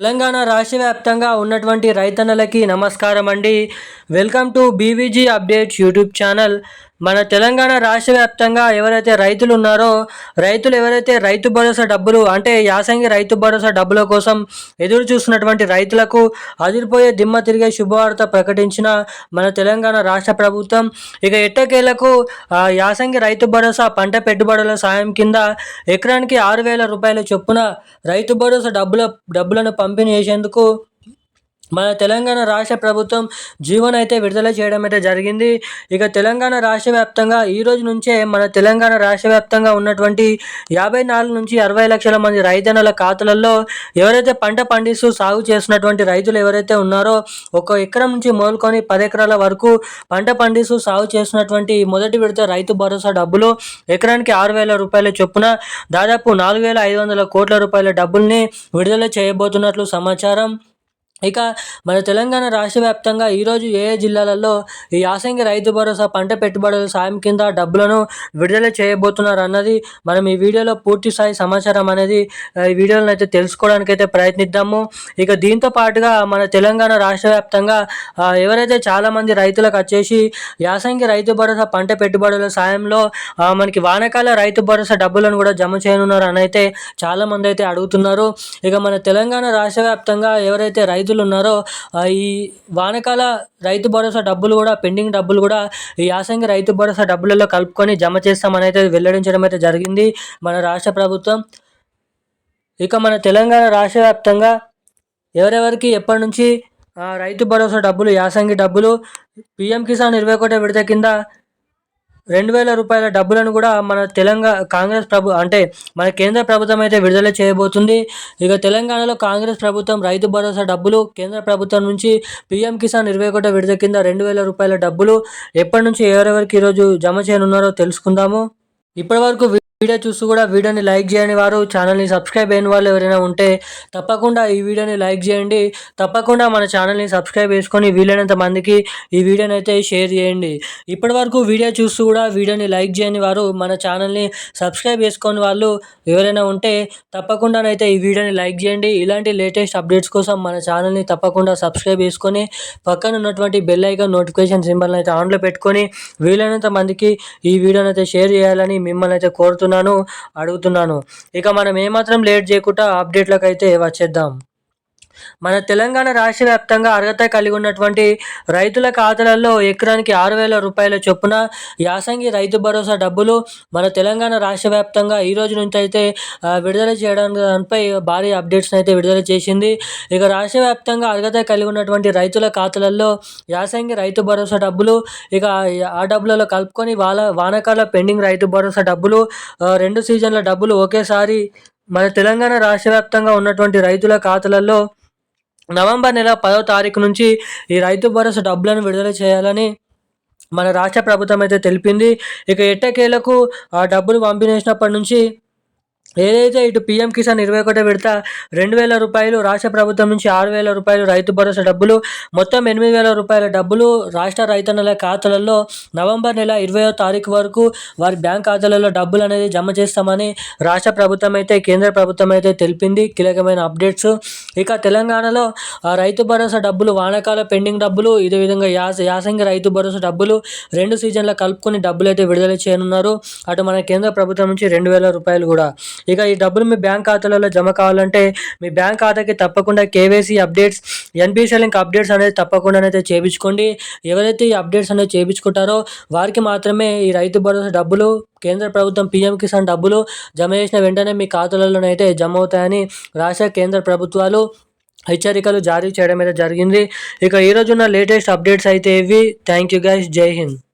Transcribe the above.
తెలంగాణ రాష్ట్ర వ్యాప్తంగా ఉన్నటువంటి రైతన్నలకి నమస్కారం అండి welcome to B V G updates YouTube channel. మన తెలంగాణ రాష్ట్ర వ్యాప్తంగా ఎవరైతే రైతులు ఉన్నారో రైతులు ఎవరైతే రైతు భరోసా డబ్బులు అంటే యాసంగి రైతు భరోసా డబ్బుల కోసం ఎదురు చూస్తున్నటువంటి రైతులకు అదిరిపోయే దిమ్మ తిరిగే శుభవార్త ప్రకటించిన మన తెలంగాణ రాష్ట్ర ప్రభుత్వం. ఇక ఎట్టకేలకు యాసంగి రైతు భరోసా పంట పెట్టుబడుల సాయం కింద ఎకరానికి ఆరు వేల రూపాయల చొప్పున రైతు భరోసా డబ్బుల డబ్బులను పంపిణీ చేసేందుకు మన తెలంగాణ రాష్ట్ర ప్రభుత్వం జీవోను అయితే విడుదల చేయడం అయితే జరిగింది. ఇక తెలంగాణ రాష్ట్ర వ్యాప్తంగా ఈ రోజు నుంచే మన తెలంగాణ రాష్ట్ర వ్యాప్తంగా ఉన్నటువంటి యాభై నాలుగు నుంచి అరవై లక్షల మంది రైతన్నల ఖాతాలలో ఎవరైతే పంట పండిస్తూ సాగు చేస్తున్నటువంటి రైతులు ఎవరైతే ఉన్నారో ఒక ఎకరం నుంచి మొదలుకొని పది ఎకరాల వరకు పంట పండిస్తూ సాగు చేస్తున్నటువంటి మొదటి విడత రైతు భరోసా డబ్బులు ఎకరానికి ఆరు వేల రూపాయల చొప్పున దాదాపు నాలుగు వేల ఐదు వందల కోట్ల రూపాయల డబ్బుల్ని విడుదల చేయబోతున్నట్లు సమాచారం. ఇక మన తెలంగాణ రాష్ట్ర వ్యాప్తంగా ఈరోజు ఏ ఏ జిల్లాలలో ఈ యాసంగి రైతు భరోసా పంట పెట్టుబడుల సాయం కింద డబ్బులను విడుదల చేయబోతున్నారు అన్నది మనం ఈ వీడియోలో పూర్తి స్థాయి సమాచారం అనేది ఈ వీడియోలను అయితే తెలుసుకోవడానికి అయితే ప్రయత్నిద్దాము. ఇక దీంతో పాటుగా మన తెలంగాణ రాష్ట్ర వ్యాప్తంగా ఎవరైతే చాలామంది రైతులకు వచ్చేసి యాసంగి రైతు భరోసా పంట పెట్టుబడుల సాయంలో మనకి వానకాల రైతు భరోసా డబ్బులను కూడా జమ చేయనున్నారు అని అయితే చాలామంది అయితే అడుగుతున్నారు. ఇక మన తెలంగాణ రాష్ట్ర వ్యాప్తంగా ఎవరైతే రైతు రైతులు ఉన్నారో ఈ వానకాల రైతు భరోసా డబ్బులు కూడా పెండింగ్ డబ్బులు కూడా ఈ యాసంగి రైతు భరోసా డబ్బులలో కలుపుకొని జమ చేస్తామని అయితే వెల్లడించడం అయితే జరిగింది మన రాష్ట్ర ప్రభుత్వం. ఇక మన తెలంగాణ రాష్ట్ర వ్యాప్తంగా ఎవరెవరికి ఎప్పటి నుంచి రైతు భరోసా డబ్బులు యాసంగి డబ్బులు పిఎం కిసాన్ ఇరవై ఒకటో విడత కింద రెండు వేల రూపాయల డబ్బులను కూడా మన తెలంగాణ కాంగ్రెస్ ప్రభు అంటే మన కేంద్ర ప్రభుత్వం అయితే విడుదల చేయబోతుంది. ఇక తెలంగాణలో కాంగ్రెస్ ప్రభుత్వం రైతు భరోసా డబ్బులు కేంద్ర ప్రభుత్వం నుంచి పీఎం కిసాన్ ఇరవై ఒకటో విడుదల కింద రెండు వేల రూపాయల డబ్బులు ఎప్పటి నుంచి ఎవరెవరికి ఈరోజు జమ చేయనున్నారో తెలుసుకుందాము. ఇప్పటి వరకు వీడియో చూస్తూ కూడా వీడియోని లైక్ చేయని వారు ఛానల్ని సబ్స్క్రైబ్ అయిన వాళ్ళు ఎవరైనా ఉంటే తప్పకుండా ఈ వీడియోని లైక్ చేయండి. తప్పకుండా మన ఛానల్ని సబ్స్క్రైబ్ చేసుకొని వీలైనంత మందికి ఈ వీడియోని అయితే షేర్ చేయండి. ఇప్పటి వరకు వీడియో చూస్తూ కూడా వీడియోని లైక్ చేయని వారు మన ఛానల్ని సబ్స్క్రైబ్ చేసుకొని వాళ్ళు ఎవరైనా ఉంటే తప్పకుండానైతే ఈ వీడియోని లైక్ చేయండి. ఇలాంటి లేటెస్ట్ అప్డేట్స్ కోసం మన ఛానల్ని తప్పకుండా సబ్స్క్రైబ్ చేసుకొని పక్కన ఉన్నటువంటి బెల్ ఐకాన్ నోటిఫికేషన్ సింబల్ని అయితే ఆన్లో పెట్టుకొని వీలైనంత మందికి ఈ వీడియోని అయితే షేర్ చేయాలని మిమ్మల్ని అయితే కోరుతున్నాను. అడుగుతున్నాను ఇక మనం ఏమాత్రం లేట్ చేయకుండా అప్డేట్లకు అయితే వచ్చేద్దాం. మన తెలంగాణ రాష్ట్ర వ్యాప్తంగా అర్హత కలిగి ఉన్నటువంటి రైతుల ఖాతాలలో ఎకరానికి ఆరు వేల రూపాయల చొప్పున యాసంగి రైతు భరోసా డబ్బులు మన తెలంగాణ రాష్ట్ర వ్యాప్తంగా ఈ రోజు నుంచి అయితే విడుదల చేయడానికి దానిపై భారీ అప్డేట్స్ని అయితే విడుదల చేసింది. ఇక రాష్ట్ర వ్యాప్తంగా అర్హత కలిగి ఉన్నటువంటి రైతుల ఖాతాలలో యాసంగి రైతు భరోసా డబ్బులు ఇక ఆ డబ్బులలో కలుపుకొని వాళ్ళ వానకాల పెండింగ్ రైతు భరోసా డబ్బులు రెండు సీజన్ల డబ్బులు ఒకేసారి మన తెలంగాణ రాష్ట్ర వ్యాప్తంగా ఉన్నటువంటి రైతుల ఖాతాలలో నవంబర్ నెల పదో తారీఖు నుంచి ఈ రైతు భరోసా డబ్బులను విడుదల చేయాలని మన రాష్ట్ర ప్రభుత్వం అయితే తెలిపింది. ఇక ఎట్టకేలకు ఆ డబ్బులు పంపిణేసినప్పటి నుంచి ఏదైతే ఇటు పీఎం కిసాన్ ఇరవై ఒకటో విడత రెండు వేల రూపాయలు రాష్ట్ర ప్రభుత్వం నుంచి ఆరు వేల రూపాయలు రైతు భరోసా డబ్బులు మొత్తం ఎనిమిది వేల రూపాయల డబ్బులు రాష్ట్ర రైతన్నల ఖాతాలలో నవంబర్ నెల ఇరవయో తారీఖు వరకు వారి బ్యాంక్ ఖాతాలలో డబ్బులు అనేది జమ చేస్తామని రాష్ట్ర ప్రభుత్వం అయితే కేంద్ర ప్రభుత్వం అయితే తెలిపింది. కీలకమైన అప్డేట్స్. ఇక తెలంగాణలో రైతు భరోసా డబ్బులు వానకాల పెండింగ్ డబ్బులు ఇదే విధంగా యాస యాసంగి రైతు భరోసా డబ్బులు రెండు సీజన్ల కలుపుకొని డబ్బులు అయితే విడుదల చేయనున్నారు. అటు మన కేంద్ర ప్రభుత్వం నుంచి రెండు వేల రూపాయలు కూడా ఇక ఈ డబ్బులు మీ బ్యాంక్ ఖాతాలలో జమ కావాలంటే మీ బ్యాంక్ ఖాతాకి తప్పకుండా KYC updates NPC link updates అనేది తప్పకుండా అయితే చేయించుకోండి. ఎవరైతే ఈ అప్డేట్స్ అనేది చేయించుకుంటారో వారికి మాత్రమే ఈ రైతు భరోసా డబ్బులు కేంద్ర ప్రభుత్వం పీఎం కిసాన్ డబ్బులు జమ చేసిన వెంటనే మీ ఖాతాలలోనైతే జమ అవుతాయని రాష్ట్ర కేంద్ర ప్రభుత్వాలు హెచ్చరికలు జారీ చేయడం అయితే జరిగింది. ఇక ఈ లేటెస్ట్ అప్డేట్స్ అయితే ఇవి. Thank you guys. జై హింద్.